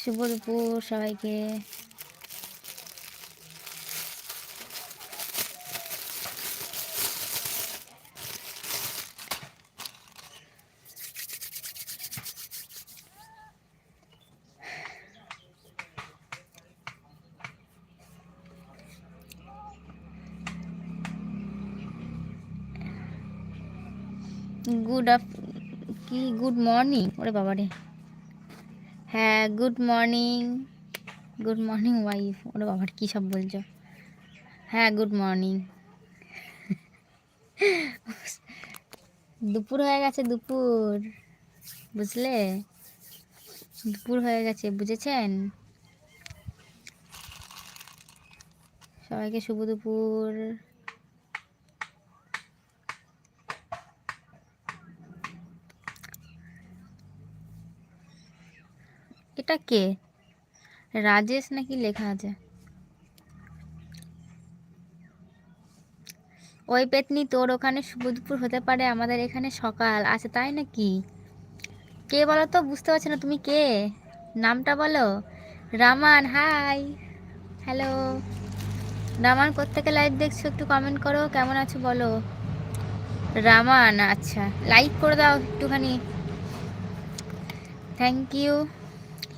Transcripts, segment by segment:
শুভ দুপুর সবাইকে। গুড আফ কি গুড মর্নিং ওরে বাবা রে হ্যাঁ good morning good morning wife ওরে বাবা, কী সব বলছো? হ্যাঁ গুড মর্নিং দুপুর হয়ে গেছে, দুপুর। বুঝলে? দুপুর হয়ে গেছে, বুঝেছেন? সবাইকে শুভ দুপুর। এটা কে? রাজেশ নাকি লেখা আছে? ওই পেতনি, তোর ওখানে শুভ দুপুর হতে পারে, আমাদের এখানে সকাল। আছে তাই নাকি? কে বলো তো বুঝতে পারছি না, তুমি কে? নামটা বলো। রামান, হাই। হ্যালো। রামান কোত্থেকে লাইভ দেখছ, একটু কমেন্ট করো, কেমন আছো বলো? রামান আচ্ছা লাইক করে দাও একটুখানি। Thank you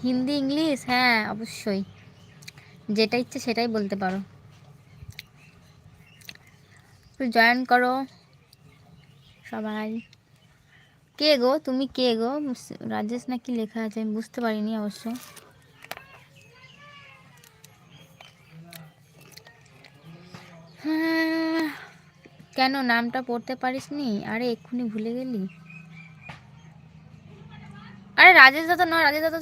Hindi, English? হ্যাঁ অবশ্যই। যেটা ইচ্ছে সেটাই বলতে পারো। জয়েন করো সবাই। কে গো? তুমি কে গো? রাজেশ নাকি লেখা আছে? আমি বুঝতে পারিনি অবশ্য। হ্যাঁ কেন? নামটা পড়তে পারিস নি আরে, এক্ষুনি ভুলে গেলি? আরে রাজেশ দা তো নয়, রাজেশ দা তো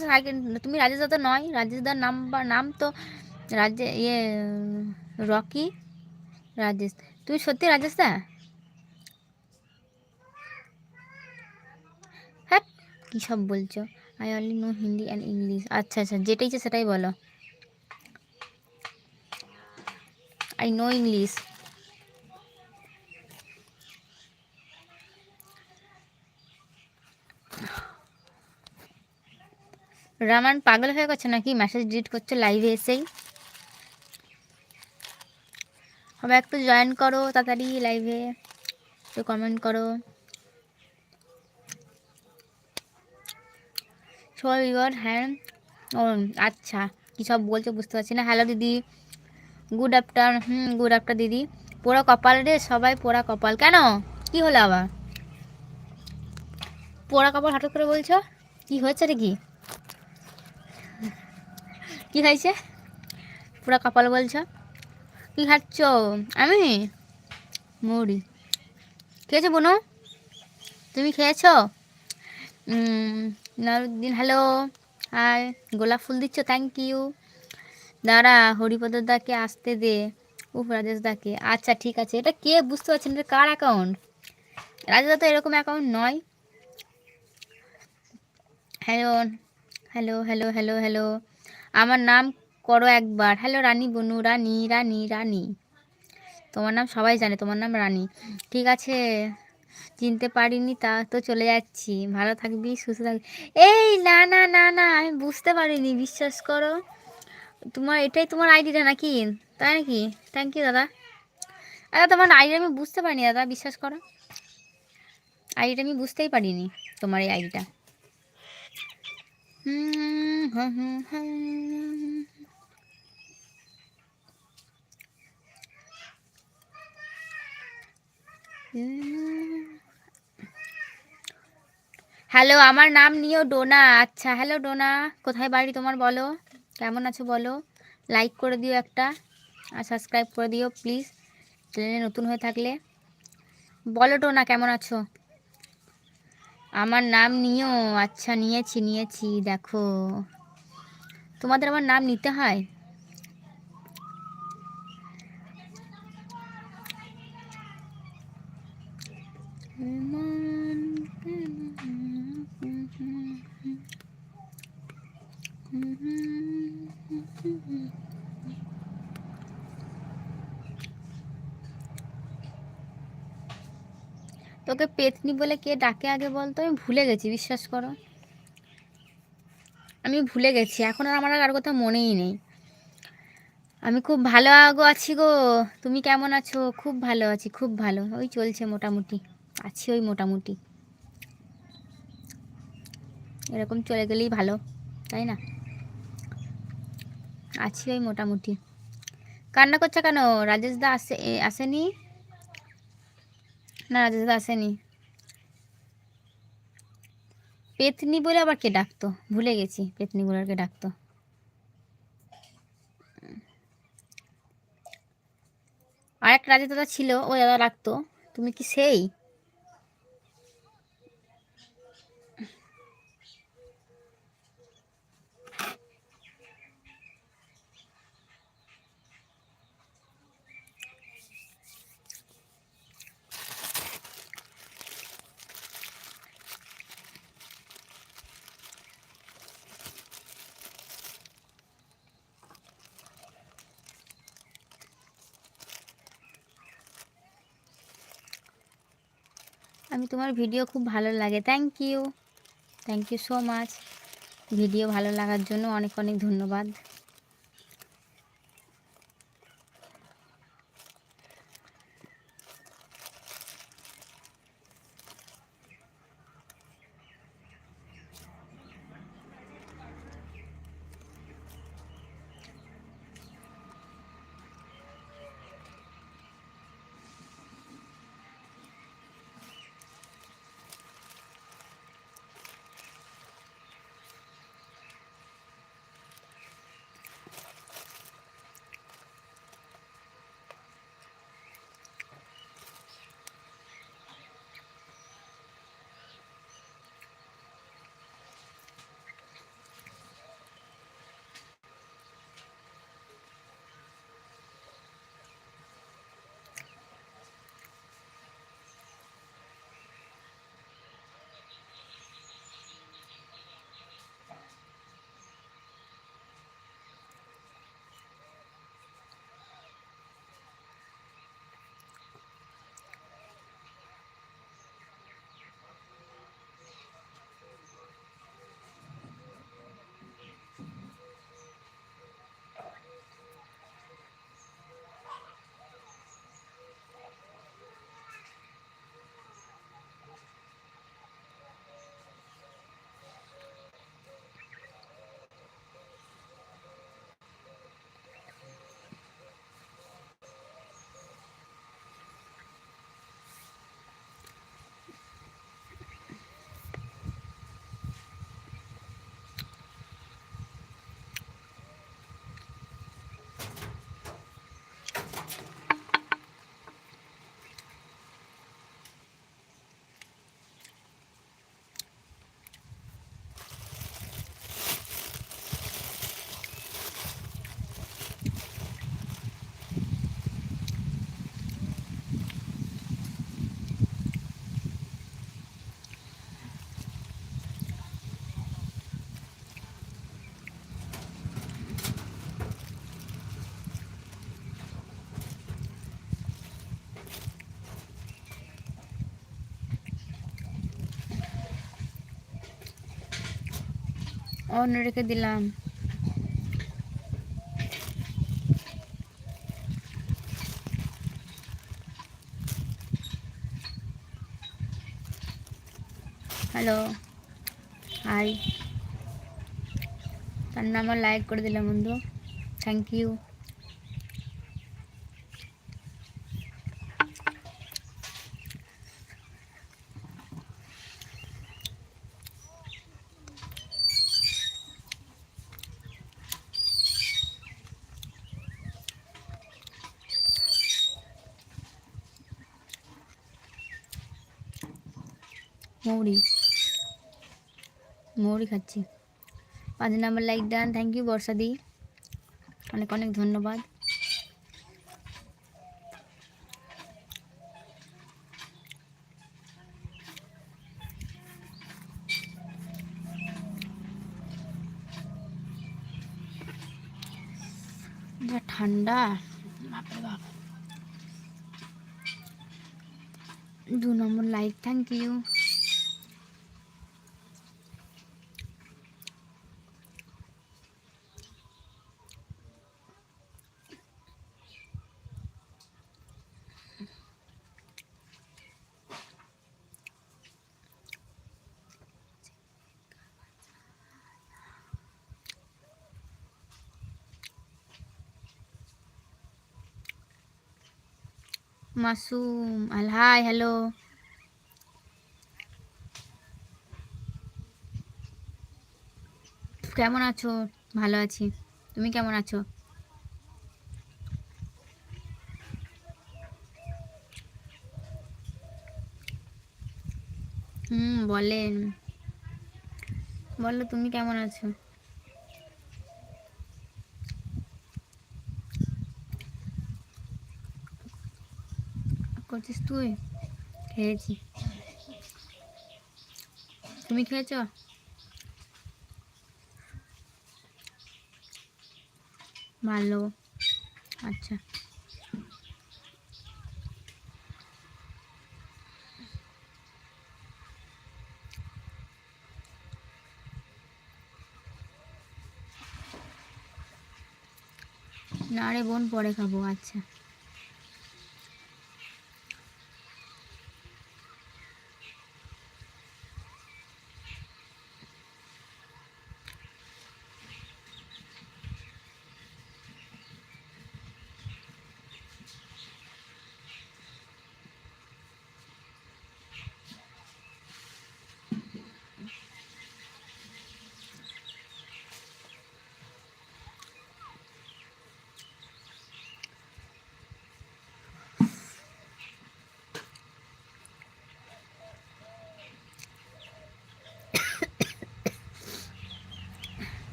তুমি রাজেশ দা তো নয়, রাজেশ দার নাম বা নাম তো রাজে ইয়ে রকি, রাজেশ। তুমি সত্যি রাজেশ দা? হ্যাঁ কী সব বলছো? I only know Hindi and English আচ্ছা আচ্ছা যেটাই সেটাই বলো। আই নো ইংলিশ রামান পাগল হয়ে গেছে নাকি? মেসেজ ডিলিট করছে লাইভে এসেই। সবাই একটু জয়েন করো তাড়াতাড়ি লাইভে একটু কমেন্ট করো। ইগর হ্যাঁ? ও আচ্ছা। কী সব বলছো বুঝতে পারছি না। হ্যালো দিদি। গুড আফটার হুম গুড আফটার দিদি। পোড়া কপাল রে, সবাই পোড়া কপাল। কেন? কি হলো আবার? পোড়া কপাল হঠাৎ করে বলছো? কি হয়েছে রে কি? কি খাইছে? পুরো কপাল বলছ? কি খাচ্ছ? আমি? মুড়ি। খেয়েছো বোনো? তুমি খেয়েছো? নারুদ্দিন হ্যালো হাই গোলাপ ফুল দিচ্ছ থ্যাংক ইউ দাঁড়া, হরিপদ দাকে আসতে দে উফ রাজেশ দাকে। আচ্ছা ঠিক আছে। এটা কে? বুঝতে পারছেন এটা কার অ্যাকাউন্ট রাজেশ তো এরকম অ্যাকাউন্ট নয়। Hello hello hello hello hello আমার নাম করো একবার। হ্যালো রানী বনু, রানী রানী রানী। তোমার নাম সবাই জানে, তোমার নাম রানী। ঠিক আছে, চিনতে পারিনি তা তো চলে যাচ্ছি। ভালো থাকবি, সুস্থ থাকবি। এই, না না না না, আমি বুঝতে পারিনি, বিশ্বাস করো। তোমার, এটাই তোমার আইডিটা নাকি? তাই নাকি? থ্যাংক ইউ দাদা। দাদা তোমার আইডি আমি বুঝতে পারিনি, দাদা, বিশ্বাস করো। আইডিটা আমি বুঝতেই পারিনি, তোমার এই আইডিটা হ্যালো আমার নাম নিও ডোনা। আচ্ছা হ্যালো ডোনা, কোথায় বাড়ি তোমার বলো? কেমন আছো বলো? লাইক করে দিও একটা, আর সাবস্ক্রাইব করে দিও প্লিজ চ্যানেলে নতুন হয়ে থাকলে। বলো ডোনা, কেমন আছো? আমার নাম নিও। আচ্ছা নিয়েছি নিয়েছি দেখো। তোমাদের আমার নাম নিতে হয়? তোকে পেতনি বলে কে ডাকে আগে বলতো? আমি ভুলে গেছি, বিশ্বাস করো। আমি ভুলে গেছি, এখন আর আমার আর কথা মনেই নেই। আমি খুব ভালো আগো আছি গো, তুমি কেমন আছো? খুব ভালো আছি, খুব ভালো। ওই চলছে মোটামুটি, আছি ওই মোটামুটি। এরকম চলে গেলেই ভালো, তাই না? আছি ওই মোটামুটি। কান্না করছে কেন? রাজেশ দা আসে আসেনি? না রাজেশ দা আসেনি। পেতনি বলে আবার কে ডাকতো? ভুলে গেছি, পেতনি বলে আর কে ডাকতো। আর একটা রাজা দাদা ছিল, ও দাদা ডাকতো। তুমি কি সেই আমি তোমার ভিডিও খুব ভালো লাগে। Thank you thank you so much video ভালো লাগার জন্য অনেক অনেক ধন্যবাদ। অন্য রেখে দিলাম। হ্যালো হাই তার নাম লাইক করে দিলাম বন্ধু। থ্যাংক ইউ মৌরি। মৌরি খাচ্ছি। পাঁচ number like done thank you বর্ষাদি অনেক অনেক ধন্যবাদ। যা ঠান্ডা। বাপরে বাপ দু number like thank you Masum, Al, hi, hello. কেমন আছো? ভালো আছি। তুমি কেমন আছো? হুম, বলেন। বলো, তুমি কেমন আছো? করছিস তুই? খেয়েছি। তুমি খেয়েছ? ভালো। আচ্ছা। না রে বোন পরে খাব আচ্ছা।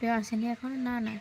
কেউ আসেনি এখন? না না।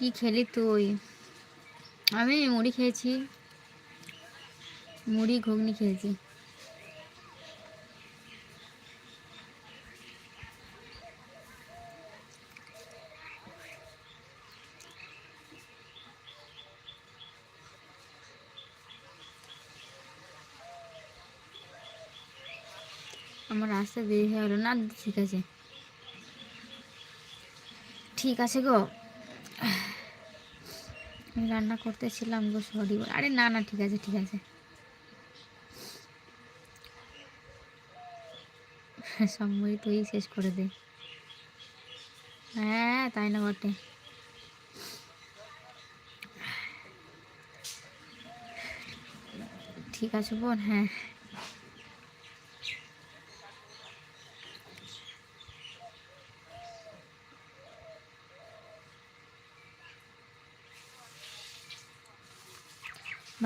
কি খেলি তুই? আমি মুড়ি খেয়েছি। মুড়ি, ঘুগনি খেয়েছি। আমার আসতে দেরি হয়ে গেলো। না, ঠিক আছে। ঠিক আছে গো। রান্না করতেছিলাম গো সরি আরে না না, ঠিক আছে ঠিক আছে। সম্মতি তুই শেষ করে দে। হ্যাঁ তাই না বটে। ঠিক আছে বোন হ্যাঁ।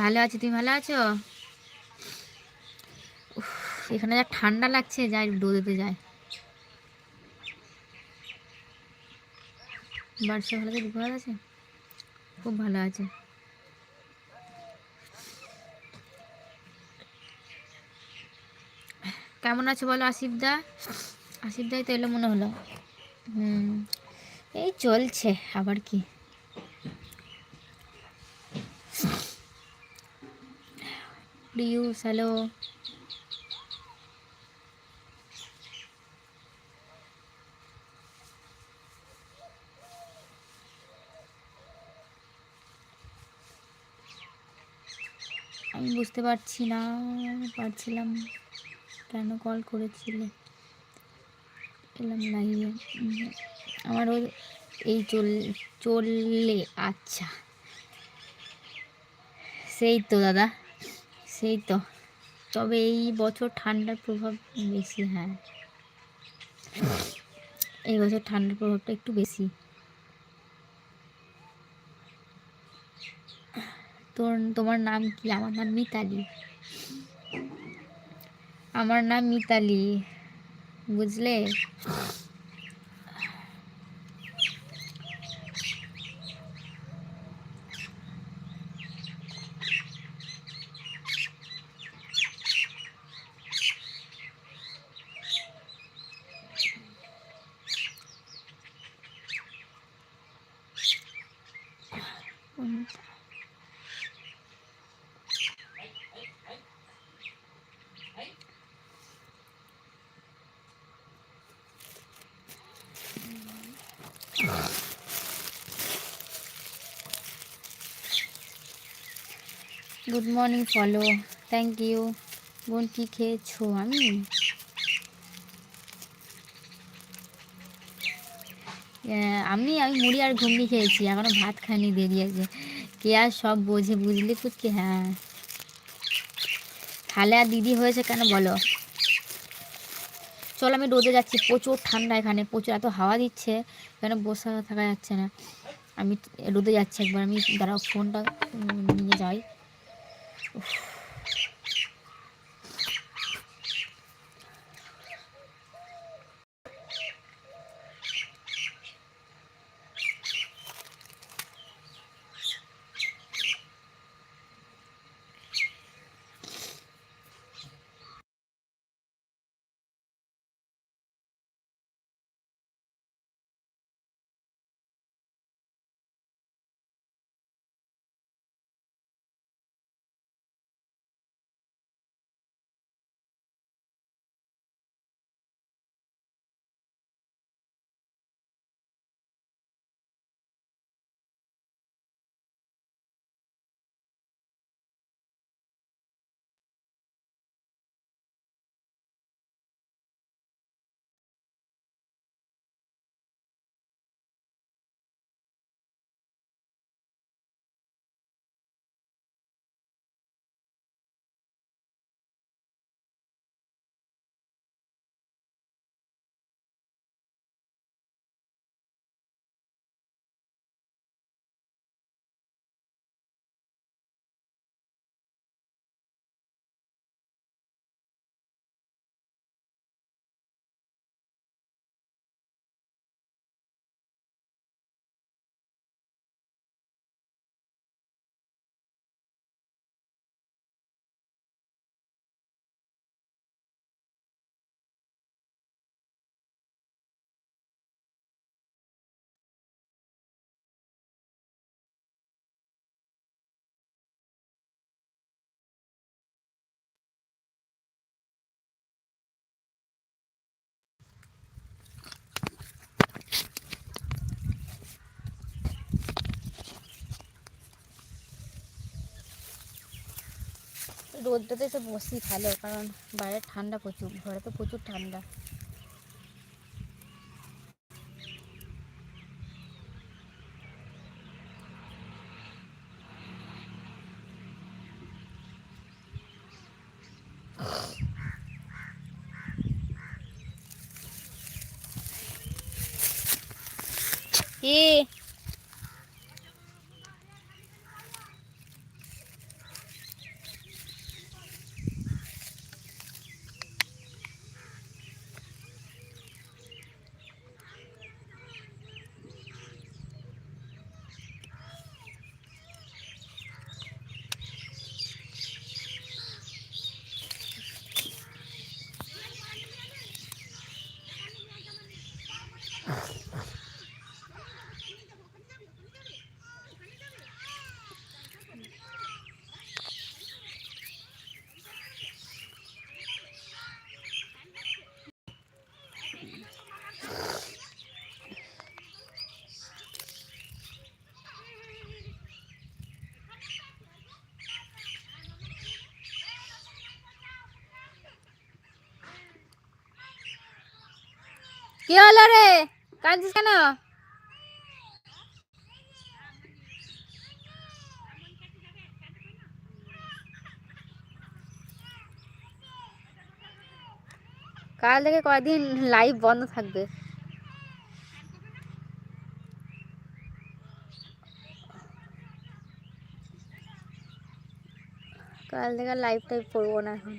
ভালো আছি, তুমি ভালো আছো? এখানে যা ঠান্ডা লাগছে, যাই রোদেতে যায় বাড়িতে ভালো আছে ভালো আছে? খুব ভালো আছে। কেমন আছো বলো, আসিফ দা? আসিফ দাই তো এলো মনে হলো। হুম, এই চলছে, আবার কি? ডিউস হ্যালো আমি বুঝতে পারছি না পারছিলাম কেন কল করেছিলে? এলাম লাইভে আমার ওই, এই চল, চললে আচ্ছা। সেই তো দাদা। সেই তো। তবে এই বছর ঠান্ডার প্রভাব বেশি হ্যাঁ। এই বছর ঠান্ডার প্রভাবটা একটু বেশি। তোর, তোমার নাম কি? আমার নাম মিতালি। আমার নাম মিতালি, বুঝলে? Good morning follow thank you বোন কী খেয়েছো আমি। আমি আমি মুড়ি আর ঘুগনি খেয়েছি, এখনও ভাত খাইনি, দেরি আছে। কে আর সব বোঝে, বুঝলি কুচকে হ্যাঁ। তাহলে আর দিদি হয়েছে কেন বলো? চলো, আমি রোদে যাচ্ছি, প্রচুর ঠান্ডা এখানে, প্রচুর, এত হাওয়া দিচ্ছে, কেন বসে থাকা যাচ্ছে না? আমি রোদে যাচ্ছি একবার, আমি দাঁড়াও, ফোনটা নিয়ে যাই। Oof. রোদটাতে এসে বসি ভালো কারণ বাইরে ঠান্ডা প্রচুর ঘরে তো প্রচুর ঠান্ডা। কি হলো রে? কাঁদছিস কেন? কাল থেকে কয়দিন লাইভ বন্ধ থাকবে? কাল থেকে লাইভ টাইভ করব না এখন।